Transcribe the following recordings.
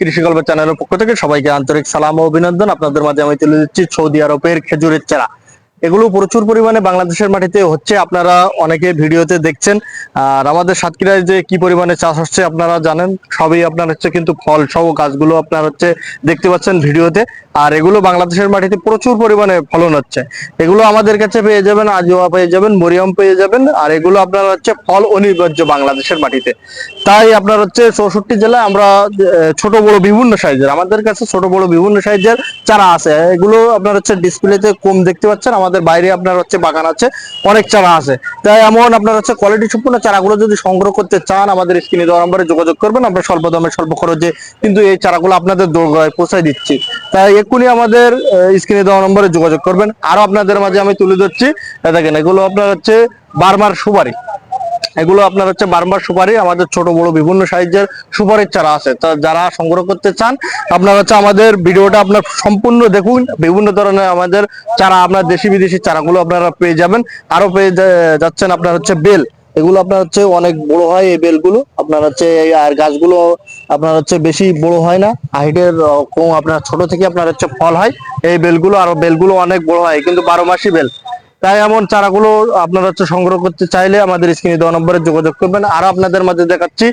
কৃষি গল্প চ্যানেলের পক্ষ থেকে সবাইকে আন্তরিক সালাম ও অভিনন্দন। আপনাদের মাঝে আমি তুলে দিচ্ছি সৌদি আরবের খেজুরের চারা। এগুলো প্রচুর পরিমাণে বাংলাদেশের মাটিতে হচ্ছে, আপনারা অনেকে ভিডিওতে দেখছেন। আর আমাদের সাতক্ষীরায় যে কি পরিমাণে চাষ হচ্ছে আপনারা জানেন, সবই আপনার হচ্ছে কিন্তু ফল সহ গাছগুলো আপনার হচ্ছে দেখতে পাচ্ছেন ভিডিওতে। আর এগুলো বাংলাদেশের মাটিতে প্রচুর পরিমাণে ফলন হচ্ছে। এগুলো আমাদের কাছে পেয়ে যাবেন, আজোয়া পেয়ে যাবেন, মরিয়াম পেয়ে যাবেন, আর এগুলো আপনার হচ্ছে ফল অনিবার্য বাংলাদেশের মাটিতে। তাই আপনার হচ্ছে চৌষট্টি জেলায় আমরা ছোট বড় বিভিন্ন সাইজের, আমাদের কাছে ছোট বড় বিভিন্ন সাইজের চারা আছে। এগুলো আপনার হচ্ছে ডিসপ্লেতে কম দেখতে পাচ্ছেন, আমাদের বাইরে আপনার হচ্ছে বাগান আছে, অনেক চারা আছে। তাই এমন আপনার হচ্ছে কোয়ালিটি সম্পূর্ণ চারাগুলো যদি সংগ্রহ করতে চান, আমাদের স্ক্রিনে দেওয়া নম্বরে যোগাযোগ করবেন, আমরা স্বল্প দামে, স্বল্প খরচে কিন্তু এই চারাগুলো আপনাদের পৌঁছায় দিচ্ছি। তাই এক্ষুনি আমাদের স্ক্রিনে দেওয়া নম্বরে যোগাযোগ করবেন। আরও আপনাদের মাঝে আমি তুলে ধরছি দেখেন এগুলো আপনার হচ্ছে বারবার সুপারি। এগুলো আপনার হচ্ছে বারবার সুপারি, আমাদের ছোট বড় বিভিন্ন সাইজের সুপারির চারা আছে। তা যারা সংগ্রহ করতে চান, আপনার হচ্ছে আমাদের ভিডিওটা আপনার সম্পূর্ণ দেখুন। বিভিন্ন ধরনের আমাদের চারা, আপনার দেশি বিদেশি চারাগুলো আপনারা পেয়ে যাবেন। আরও পেয়ে যাচ্ছেন আপনার হচ্ছে বেল। এগুলো আপনার হচ্ছে অনেক বড় হয় এই বেলগুলো। আপনার হচ্ছে আর গাছগুলো আপনার হচ্ছে বেশি বড় হয় না। হাইটের কম আপনার ছোট থেকে আপনার হচ্ছে ফল হয়। এই বেলগুলো আর বেলগুলো অনেক বড় হয়, কিন্তু বারো মাসি বেল। তাই এমন চারাগুলো আপনারা হচ্ছে সংগ্রহ করতে চাইলে আমাদের স্ক্রিনে দেওয়া নম্বরে যোগাযোগ করবেন। আর আপনাদের মাঝে দেখাচ্ছি,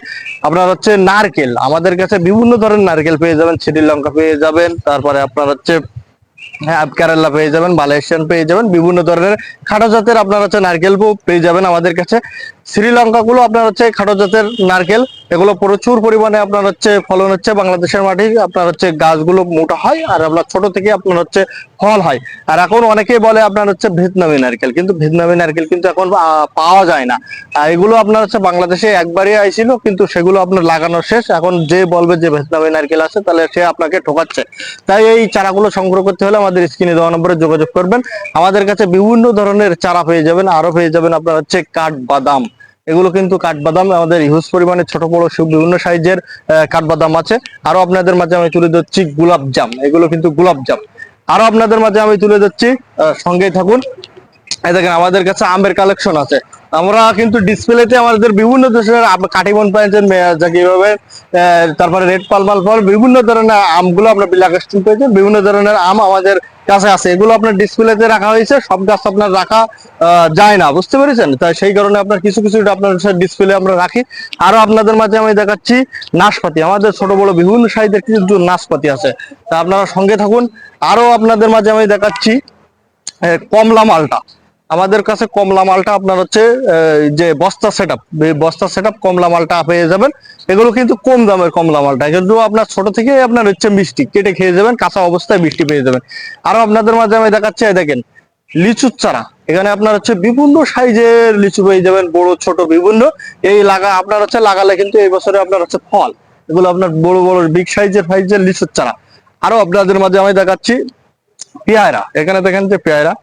আপনার হচ্ছে নারকেল। আমাদের কাছে বিভিন্ন ধরনের নারকেল পেয়ে যাবেন শ্রীলঙ্কা পেয়ে যাবেন, তারপরে আপনার হচ্ছে হ্যাঁ কেরালা পেয়ে যাবেন মালয়েশিয়ান পেয়ে যাবেন, বিভিন্ন ধরনের খাটো জাতের আপনার হচ্ছে নারকেল পেয়ে যাবেন আমাদের কাছে। শ্রীলঙ্কা গুলো আপনার হচ্ছে খাটো জাতের নারকেল, এগুলো প্রচুর পরিমাণে আপনার হচ্ছে ফলন হচ্ছে বাংলাদেশের মাটি আপনার হচ্ছে গাছগুলো মোটা হয়, আর আপনার ছোট থেকে আপনার হচ্ছে ফল হয়। আর এখন অনেকেই বলে আপনার হচ্ছে ভিয়েতনামি নারকেল, কিন্তু ভিয়েতনামি নারকেল কিন্তু এখন পাওয়া যায় না। এগুলো আপনার হচ্ছে বাংলাদেশে একবারই আইছিল, কিন্তু সেগুলো আপনার লাগানো শেষ। এখন যে বলবে যে ভিয়েতনামি নারকেল আছে, তাহলে সে আপনাকে ঠকাচ্ছে। তাই এই চারাগুলো সংগ্রহ করতে হলে আমাদের স্ক্রিনে দেওয়া নম্বরে যোগাযোগ করবেন। আমাদের কাছে বিভিন্ন ধরনের চারা পেয়ে যাবেন। আরও পেয়ে যাবেন আপনার হচ্ছে কাঠ বাদাম এগুলো কিন্তু কাঠবাদাম, আমাদের হিউজ পরিমাণে ছোট, বড় বিভিন্ন সাইজের কাঠবাদাম আছে। আরও আপনাদের মাঝে আমি তুলে ধরছি গোলাপ জাম এগুলো কিন্তু গোলাপ জাম আরও আপনাদের মাঝে আমি তুলে যাচ্ছি সঙ্গেই থাকুন। দেখেন, আমাদের কাছে আমের কালেকশন আছে। আমরা কিন্তু ডিসপ্লেতে আমাদের বিভিন্ন দেশের কাটিমন পেয়েছেন কীভাবে তারপরে রেড পালমাল ফল বিভিন্ন ধরনের আমগুলো আমরা বিলাকাস্টিং পেয়েছেন, বিভিন্ন ধরনের আম আমাদের কাছে আছে, এগুলো আপনার ডিসপ্লেতে রাখা হয়েছে, সব গাছ আপনার রাখা যায় না, বুঝতে পেরেছেন? তাই সেই কারণে আপনার কিছু কিছু আপনার ডিসপ্লে আমরা রাখি। আরও আপনাদের মাঝে আমি দেখাচ্ছি নাশপাতি। আমাদের ছোট বড় বিভিন্ন সাইজের কিছু নাশপাতি আছে। তা আপনারা সঙ্গে থাকুন। আরও আপনাদের মাঝে আমি দেখাচ্ছি কমলা মালটা। আমাদের কাছে কমলা মালটা আপনার হচ্ছে যে বস্তা সেট আপ বস্তা সেট আপ কমলা মালটা পেয়ে যাবেন। এগুলো কিন্তু কম দামের কমলা মালটা, কিন্তু আপনার ছোট থেকে আপনার হচ্ছে মিষ্টি, কেটে খেয়ে যাবেন, কাঁচা অবস্থায় মিষ্টি পেয়ে যাবেন। আরও আপনাদের মাঝে আমি দেখাচ্ছি দেখেন, লিচুর চারা। এখানে আপনার হচ্ছে বিভিন্ন সাইজের লিচু পেয়ে যাবেন, বড়, ছোট, বিভিন্ন। এই লাগা, আপনার হচ্ছে লাগালে কিন্তু এই বছরে আপনার হচ্ছে ফল। এগুলো আপনার বড় বড় বিগ সাইজের সাইজের লিচুর চারা। আরও আপনাদের মাঝে আমি দেখাচ্ছি, পেয়ারা। এখানে দেখেন যে পেয়ারা।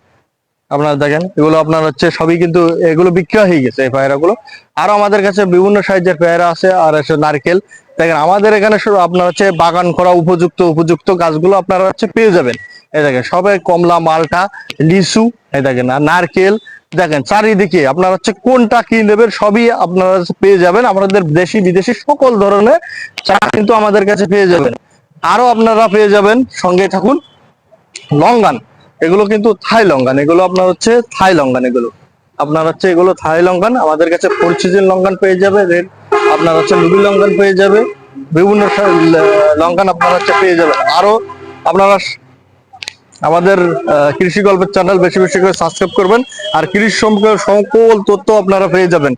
আপনারা দেখেন, এগুলো আপনার হচ্ছে সবই কিন্তু এগুলো বিক্রি হয়ে গেছে এই গুলো আরও আমাদের কাছে বিভিন্ন সাইজের পেয়ারা আছে, আর আছে নারকেল। দেখেন, আমাদের এখানে আপনার হচ্ছে বাগান করা উপযুক্ত উপযুক্ত গাছগুলো আপনারা হচ্ছে পেয়ে যাবেন। এই দেখেন সবাই কমলা, মালটা, লিচু, এই দেখেন, আর নারকেল। দেখেন, চারিদিকে আপনার হচ্ছে কোনটা কি নেবেন সবই আপনারা পেয়ে যাবেন। আমাদের দেশি, বিদেশি সকল ধরনের চা কিন্তু আমাদের কাছে পেয়ে যাবেন। আরও আপনারা পেয়ে যাবেন। সঙ্গে থাকুন, লঙ্গান। এগুলো কিন্তু থাই লঙ্গান এগুলো আপনার হচ্ছে থাই লঙ্গান এগুলো। আপনার হচ্ছে এগুলো থাই লঙ্কান, আমাদের কাছে ফোর সিজন লঙ্কান পেয়ে যাবে রেড আপনার হচ্ছে লুবি লঙ্কান পেয়ে যাবে, বিভিন্ন লঙ্কান আপনার হচ্ছে পেয়ে যাবে। আরও আপনারা আমাদের কৃষি গল্পের চ্যানেল বেশি বেশি করে সাবস্ক্রাইব করবেন, আর কৃষি সম্পর্কে সকল তথ্য আপনারা পেয়ে যাবেন।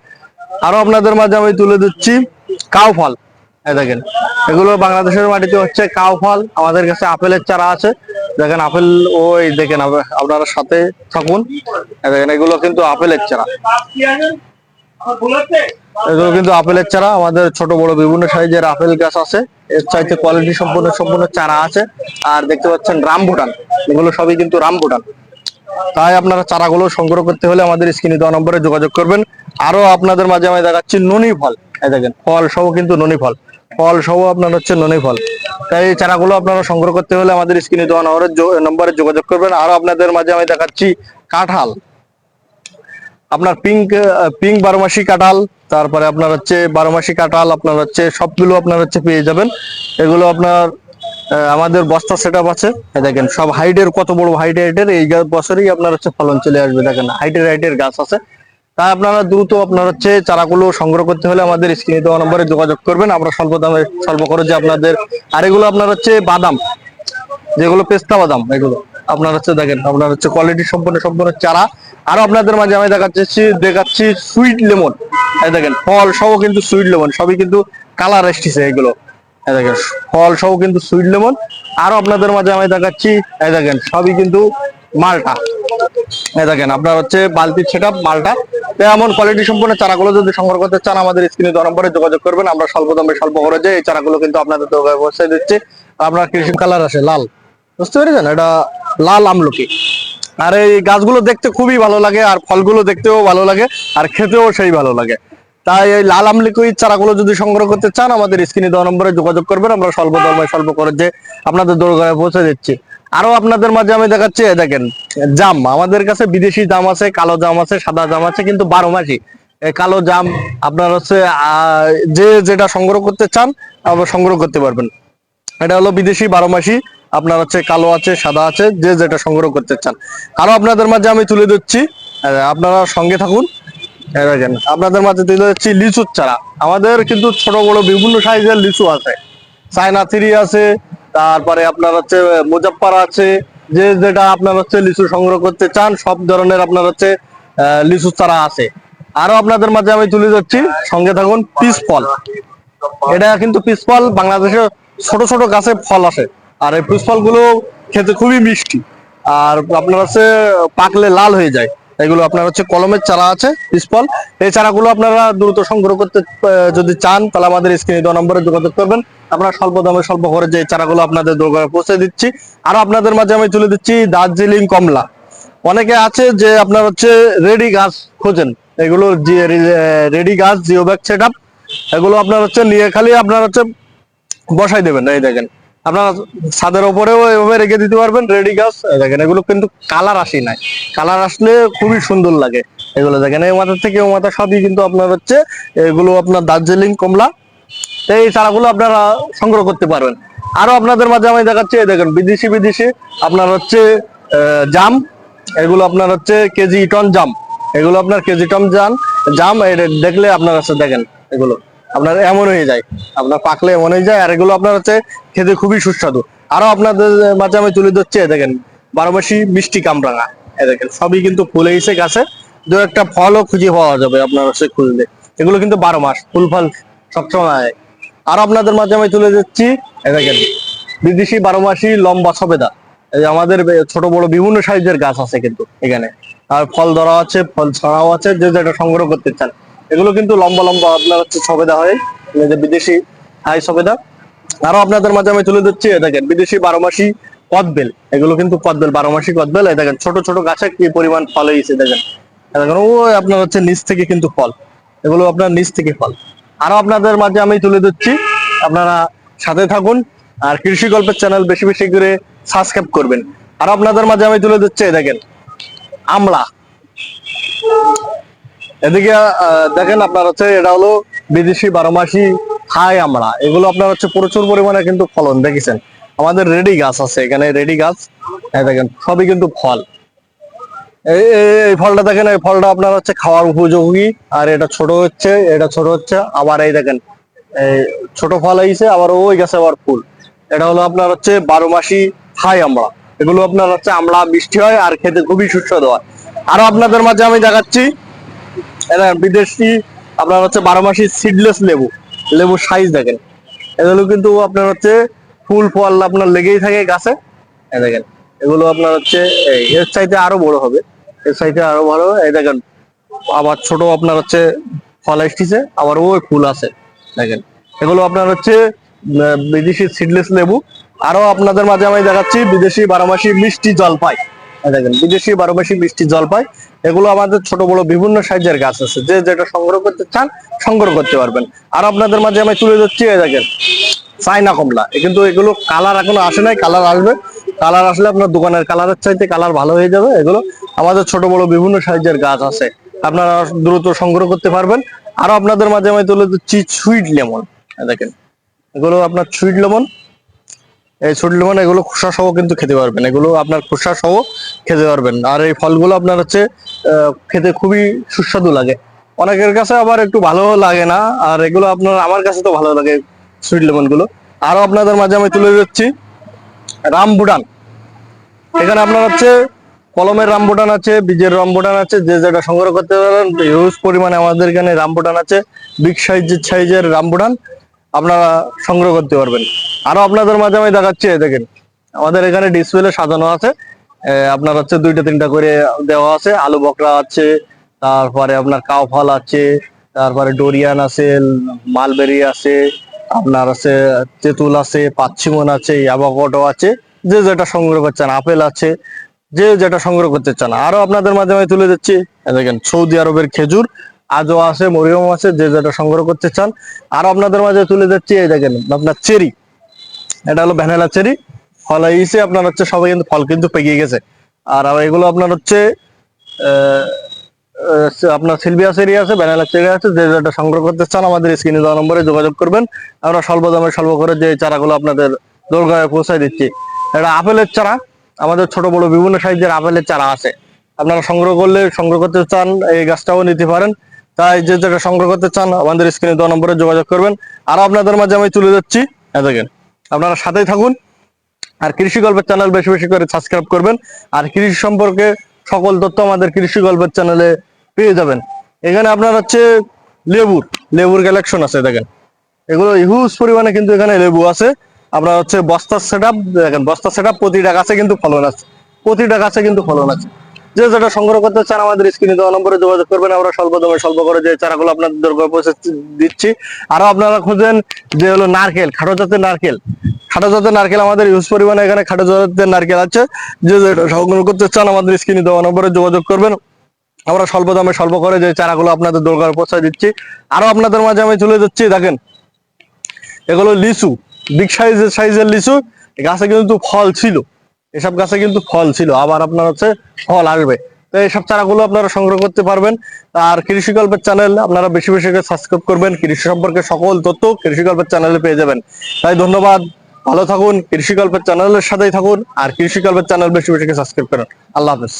আরও আপনাদের মাঝে আমি তুলে দিচ্ছি কাউ ফল এই দেখেন, এগুলো বাংলাদেশের মাটিতে হচ্ছে কাউ ফল। আমাদের কাছে আপেলের চারা আছে। দেখেন, আপেল, ওই দেখেন আপ- আপনারা সাথে থাকুন। দেখেন, এগুলো কিন্তু আপেলের চারা। এগুলো কিন্তু আপেলের চারা। আমাদের ছোট, বড় বিভিন্ন সাইজের আপেল গাছ আছে। এর চাইতে কোয়ালিটি সম্পূর্ণ সম্পূর্ণ চারা আছে। আর দেখতে পাচ্ছেন রামবুটান এগুলো সবই কিন্তু রামবুটান তাই আপনারা চারাগুলো সংগ্রহ করতে হলে আমাদের স্ক্রিনে দেওয়া নম্বরে যোগাযোগ করবেন। আরও আপনাদের মাঝে আমি দেখাচ্ছি ননি ফল। এই দেখেন, ফল সহ কিন্তু ননি ফল। ফল সহ আপনার হচ্ছে ননি ফল। তাই এই চারাগুলো আপনারা সংগ্রহ করতে হলে আমাদের স্ক্রিনে দেওয়া নম্বরে যোগাযোগ করবেন। আরও আপনাদের মাঝে আমি দেখাচ্ছি কাঁঠাল। আপনার পিঙ্ক পিঙ্ক বারোমাসি কাঁঠাল, তারপরে আপনার হচ্ছে বারো মাসি কাঁঠাল, আপনার হচ্ছে সবগুলো আপনার হচ্ছে পেয়ে যাবেন। এগুলো আপনার আমাদের বস্তা সেট আছে। দেখেন, সব হাইটের, কত বড় হাইট হাইটের, এই বছরই আপনার হচ্ছে ফলন চলে আসবে। দেখেন, হাইটের হাইটের গাছ আছে। তাই আপনারা দ্রুত আপনার হচ্ছে চারাগুলো সংগ্রহ করতে হলে আমাদের স্ক্রিনে দেওয়া নম্বরে যোগাযোগ করবেন। আমরা স্বল্প দামে, স্বল্প খরচে আপনাদের, আর এগুলো আপনার হচ্ছে বাদাম, যেগুলো পেস্তা বাদাম, এগুলো। আপনার হচ্ছে দেখেন, আপনার হচ্ছে কোয়ালিটি সম্পন্ন সম্পূর্ণ চারা। আরও আপনাদের মাঝে আমি দেখাচ্ছি দেখাচ্ছি সুইট লেমন দেখেন, ফল সহ কিন্তু সুইট লেমন সবই কিন্তু কালার এসেছে এগুলো। দেখেন, ফল সহ কিন্তু সুইট লেমন আরও আপনাদের মাঝে আমি দেখাচ্ছি দেখেন, সবই কিন্তু মালটা। দেখেন, আপনার হচ্ছে বালতির সেট মালটা। এমন কোয়ালিটি সম্পন্ন চারাগুলো যদি সংগ্রহ করতে চান, আমাদের স্ক্রিনে দেওয়া নম্বরে যোগাযোগ করবেন। আমরা স্বল্প দামে, স্বল্প খরচে এই চারাগুলো কিন্তু আপনাদের দোকানে পৌঁছে দিচ্ছি। আপনার কৃষি কালার আছে লাল। বুঝতে পেরেছেন? এটা লাল আমলকি। আর এই গাছগুলো দেখতে খুবই ভালো লাগে, আর ফলগুলো দেখতেও ভালো লাগে, আর খেতেও সেই ভালো লাগে। তাই এই লাল আমলকি চারাগুলো যদি সংগ্রহ করতে চান, আমাদের স্ক্রিনে দেওয়া নম্বরে যোগাযোগ করবেন। আমরা স্বল্প দামে, স্বল্প খরচে আপনাদের দোকানে পৌঁছে দিচ্ছি। আরও আপনাদের মাঝে আমি দেখাচ্ছি দেখেন। জাম, আমাদের কাছে বিদেশি জাম আছে, কালো জাম আছে, সাদা জাম আছে, কিন্তু বারো মাসি। কালো জাম আপনার হচ্ছে যে যেটা সংগ্রহ করতে চান সংগ্রহ করতে পারবেন। এটা হলো বিদেশি বারো মাসি, আপনার হচ্ছে কালো আছে, সাদা আছে, যে যেটা সংগ্রহ করতে চান। আরও আপনাদের মাঝে আমি তুলে দিচ্ছি আপনারা সঙ্গে থাকুন। আপনাদের মাঝে তুলে দিচ্ছি লিচুর চারা। আমাদের কিন্তু ছোট, বড়, বিভিন্ন সাইজের লিচু আছে। চায়না থ্রি আছে, তারপরে আপনার হচ্ছে মুজাফফর আছে যে যেটা আপনার হচ্ছে লিচু সংগ্রহ করতে চান, সব ধরনের আপনার হচ্ছে লিচু চারা আছে। আরও আপনাদের মাঝে আমি তুলে যাচ্ছি সঙ্গে থাকুন, পিস ফল। এটা কিন্তু পিস ফল, বাংলাদেশে ছোট ছোট গাছে ফল আসে। আর এই পিস ফলগুলো খেতে খুবই মিষ্টি। আর আপনার হচ্ছে পাকলে লাল হয়ে যায়। এগুলো আপনার হচ্ছে কলমের চারা আছে পিস ফল এই চারাগুলো আপনারা দ্রুত সংগ্রহ করতে যদি চান, তাহলে আমাদের স্ক্রিনে দেওয়া নম্বরে যোগাযোগ করবেন। আপনারা স্বল্প দামে, স্বল্প খরচে এই চারাগুলো আপনাদের দোকানে পৌঁছে দিচ্ছি। আর আপনাদের মাঝে আমি তুলে দিচ্ছি দার্জিলিং কমলা। অনেকে আছে যে আপনার হচ্ছে রেডি গাছ খোঁজেন। এগুলো রেডি গাছ জিও ব্যাগ সেট এগুলো আপনার হচ্ছে নিয়ে খালি আপনার হচ্ছে বসাই দেবেন। এই দেখেন আপনার ছাদের ওপরেও এভাবে রেখে দিতে পারবেন, রেডি গাছ দেখেন, এগুলো কিন্তু কালার আসি নাই। কালার আসলে খুবই সুন্দর লাগে। এগুলো দেখেন, এই মাথা থেকে ও মাথা সবই কিন্তু আপনার হচ্ছে, এগুলো আপনার দার্জিলিং, কমলা এই চারাগুলো আপনারা সংগ্রহ করতে পারবেন। আরও আপনাদের মাঝে আমি দেখাচ্ছি, এই দেখেন, বিদেশি বিদেশি, আপনার হচ্ছে জাম, এগুলো আপনার হচ্ছে কেজি টন জাম। এগুলো আপনার কেজি টন জাম জাম দেখলে আপনার হচ্ছে দেখেন, এগুলো। আপনার এমন হয়ে যায়। আপনার পাকলে এমন হয়ে যায়, আর এগুলো আপনার হচ্ছে খেতে খুবই সুস্বাদু। আরও আপনাদের মাঝে আমি তুলে ধরছি দেখেন, বারোমাসি মিষ্টি কামরাঙা। দেখেন, সবই কিন্তু ফুলে এসে গাছে। দু একটা ফলও খুঁজে পাওয়া যাবে আপনার হচ্ছে খুঁজলে। এগুলো কিন্তু বারো মাস, ফুল ফল সবসময়। আর আপনাদের মাঝে আমি তুলে দিচ্ছি দেখেন, বিদেশি বারো মাসি লম্বা সবেদা। আমাদের ছোট বড় বিভিন্ন সাইজের গাছ আছে কিন্তু এখানে। আর ফল ধরা আছে, ফল ছড়াও আছে, যে যেটা সংগ্রহ করতে চান। এগুলো কিন্তু লম্বা লম্বা আপনার হচ্ছে সবেদা হয়। যে বিদেশি হাই সবেদা আরও আপনাদের মাঝে আমি তুলে দিচ্ছি দেখেন, বিদেশি বারো মাসি কদবেল এগুলো কিন্তু কদবেল বারো মাসি কদবেল দেখেন, ছোট ছোট গাছে কি পরিমাণ ফল হয়েছে, দেখেন। দেখেন ও আপনার হচ্ছে নিচ থেকে কিন্তু ফল। এগুলো আপনার নিচ থেকে ফল। আরও আপনাদের মাঝে আমি তুলে দিচ্ছি আপনারা সাথে থাকুন আর কৃষি গল্পের চ্যানেল বেশি বেশি করে সাবস্ক্রাইব করবেন। আর আপনাদের মাঝে আমি তুলে দিচ্ছি দেখেন, আমলা। এদিকে দেখেন আপনার হচ্ছে, এটা হলো বিদেশি বারো মাসি হাই আমলা এগুলো আপনার হচ্ছে প্রচুর পরিমাণে কিন্তু ফলন, দেখেছেন? আমাদের রেডি গাছ আছে এখানে, রেডি গাছ। এই দেখেন, সবই কিন্তু ফল। এই ফলটা দেখেন, এই ফলটা আপনার হচ্ছে খাওয়ার উপযোগী। আর এটা ছোট হচ্ছে, এটা ছোট হচ্ছে, আবার এই দেখেন, এই ছোট ফল হয়েছে আবার ওই গাছে আবার ফুল। এটা হলো আপনার হচ্ছে বারো মাসি হাই আমড়া এগুলো আপনার হচ্ছে আমড়া মিষ্টি হয় আর খেতে খুবই সুস্বাদু হয়। আরও আপনাদের মাঝে আমি দেখাচ্ছি বিদেশি, আপনার হচ্ছে বারো মাসি সিডলেস লেবু। লেবুর সাইজ দেখেন। এগুলো কিন্তু আপনার হচ্ছে ফুল ফল আপনার লেগেই থাকে গাছে। দেখেন, এগুলো আপনার হচ্ছে এর চাইতে আরও বড় হবে। এর চাইতে আরও হবে। এই দেখেন, আবার ছোট আপনার হচ্ছে ফল এসেছে, আবার ওই ফুল আছে। দেখেন, এগুলো আপনার হচ্ছে বিদেশি সিডলেস লেবু। আরও আপনাদের মাঝে আমি দেখাচ্ছি, বিদেশি বারোমাসি মিষ্টি জলপাই। দেখেন, বিদেশি বারোমাসি মিষ্টি জলপাই এগুলো আমাদের ছোট, বড় বিভিন্ন সাইজের গাছ আছে। যে যেটা সংগ্রহ করতে চান, সংগ্রহ করতে পারবেন। আর আপনাদের মাঝে আমি তুলে ধরছি দেখেন চাইনা কমলা। কিন্তু এগুলো কালার এখনও আসে নাই, কালার আসবে। কালার আসলে আপনার দোকানের কালারের চাইতে কালার ভালো হয়ে যাবে। এগুলো আমাদের ছোট, বড় বিভিন্ন সাইজের গাছ আছে। আপনারা দ্রুত সংগ্রহ করতে পারবেন। আরও আপনাদের মাঝে আমি তুলে দিচ্ছি সুইট লেমন। দেখেন, এগুলো আপনার সুইট লেমন। এই সুইট লেমন এগুলো খোসা সহ কিন্তু খেতে পারবেন। এগুলো আপনার খোসা সহ খেতে পারবেন। আর এই ফলগুলো আপনার হচ্ছে খেতে খুবই সুস্বাদু লাগে। অনেকের কাছে আবার একটু ভালো লাগে না, আর এগুলো আপনার, আমার কাছে তো ভালো লাগে সুইট লেমনগুলো আরও আপনাদের মাঝে আমি তুলে দিচ্ছি রামবুটান। এখানে আপনার হচ্ছে, কলমের রামবুটান আছে, বীজের রামবুটান আছে, যে যেটা সংগ্রহ করতে পারেন হিউজ পরিমাণে আমাদের এখানে রামবুটান আছে বিগ সাইজের সাইজের রামবুটান। আপনারা সংগ্রহ করতে পারবেন। আরও আপনাদের মাঝে আমি দেখাচ্ছি দেখেন। আমাদের এখানে ডিসপ্লে সাজানো আছে। আপনার হচ্ছে দুইটা, তিনটা করে দেওয়া আছে। আলু বকরা আছে, তারপরে আপনার কাউ ফল আছে, তারপরে ডোরিয়ান আছে, মালবেরি আছে, আপনার আছে তেঁতুল আছে, পাচ্ছিমন আছে, অ্যাভোকাডো আছে, যে যেটা সংগ্রহ করছেন, আপেল আছে, যে যেটা সংগ্রহ করতে চান। আরও আপনাদের মাঝে মাধ্যমে তুলে দিচ্ছি দেখেন, সৌদি আরবের খেজুর আজও আছে, মরিয়ম আছে, যে যেটা সংগ্রহ করতে চান। আরও আপনাদের মাঝে তুলে দিচ্ছি এই দেখেন, আপনার চেরি। এটা হলো ভ্যানিলা চেরি। ফল হয়েছে আপনার হচ্ছে সবাই কিন্তু ফল কিন্তু পেকে গেছে। আর এগুলো আপনার হচ্ছে আপনার সিলভিয়া চেরি আছে, ভ্যানিলা চেরি আছে, যে যেটা সংগ্রহ করতে চান, আমাদের স্ক্রিনে দেওয়া নম্বরে যোগাযোগ করবেন। আমরা স্বল্প দামে, স্বল্প করে যে চারাগুলো আপনাদের দোরগাঁয়ে পৌঁছায় দিচ্ছি। এটা আপেলের চারা। আমাদের ছোট, বড় বিভিন্ন সাইজের আপেলের চারা আছে। আপনারা সংগ্রহ করলে, সংগ্রহ করতে চান, এই গাছটাও নিতে পারেন। তাই যে যেটা সংগ্রহ করতে চান, আমাদের স্ক্রিনে দেওয়া নম্বরে যোগাযোগ করবেন। আর আপনাদের মাঝে আমি তুলে যাচ্ছি দেখেন, আপনারা সাথেই থাকুন। আর কৃষি গল্পের চ্যানেল বেশি বেশি করে সাবস্ক্রাইব করবেন। আর কৃষি সম্পর্কে সকল তথ্য আমাদের কৃষি গল্পের চ্যানেলে পেয়ে যাবেন। এখানে আপনার হচ্ছে লেবুর লেবুর কালেকশন আছে, দেখেন। এগুলো হিউজ পরিমাণে কিন্তু এখানে লেবু আছে। আপনার হচ্ছে বস্তার সেট আপ দেখেন, বস্তার সেট আপ প্রতিটা গাছে কিন্তু ফলন আছে। প্রতিটা গাছে কিন্তু ফলন আছে। যে যেটা সংগ্রহ করতে চান আমাদের স্ক্রিনে দেওয়া নম্বরে যোগাযোগ করবেন, আমরা স্বল্প দামে স্বল্প করে যে চারাগুলো আপনাদের দরকার পৌঁছে দিচ্ছি। আরও আপনারা খুঁজেন যে হলো নারকেল, খাটো জাতের নারকেল। খাটো জাতের নারকেল আমাদের ইউজ পরিমাণে এখানে খাটো জাতের নারকেল আছে। যে যেটা সংগ্রহ করতে চান আমাদের স্ক্রিনে দেওয়া নম্বরে যোগাযোগ করবেন। আমরা স্বল্প দামে স্বল্প করে যে চারাগুলো আপনাদের দরকার পৌঁছায় দিচ্ছি। আরও আপনাদের মাঝে আমি চলে যাচ্ছি, দেখেন। এগুলো লিচু, বিগ সাইজের সাইজের লিচু। গাছে কিন্তু ফল ছিল। এসব গাছে কিন্তু ফল ছিল, আবার আপনার হচ্ছে ফল আসবে। তো এইসব চারাগুলো আপনারা সংগ্রহ করতে পারবেন। আর কৃষি গল্পের চ্যানেল আপনারা বেশি বেশি করে সাবস্ক্রাইব করবেন। কৃষি সম্পর্কে সকল তথ্য কৃষি গল্পের চ্যানেলে পেয়ে যাবেন। তাই ধন্যবাদ, ভালো থাকুন কৃষি গল্পের চ্যানেলের সাথেই থাকুন, আর কৃষি গল্পের চ্যানেল বেশি বেশি করে সাবস্ক্রাইব করুন। আল্লাহ হাফেজ।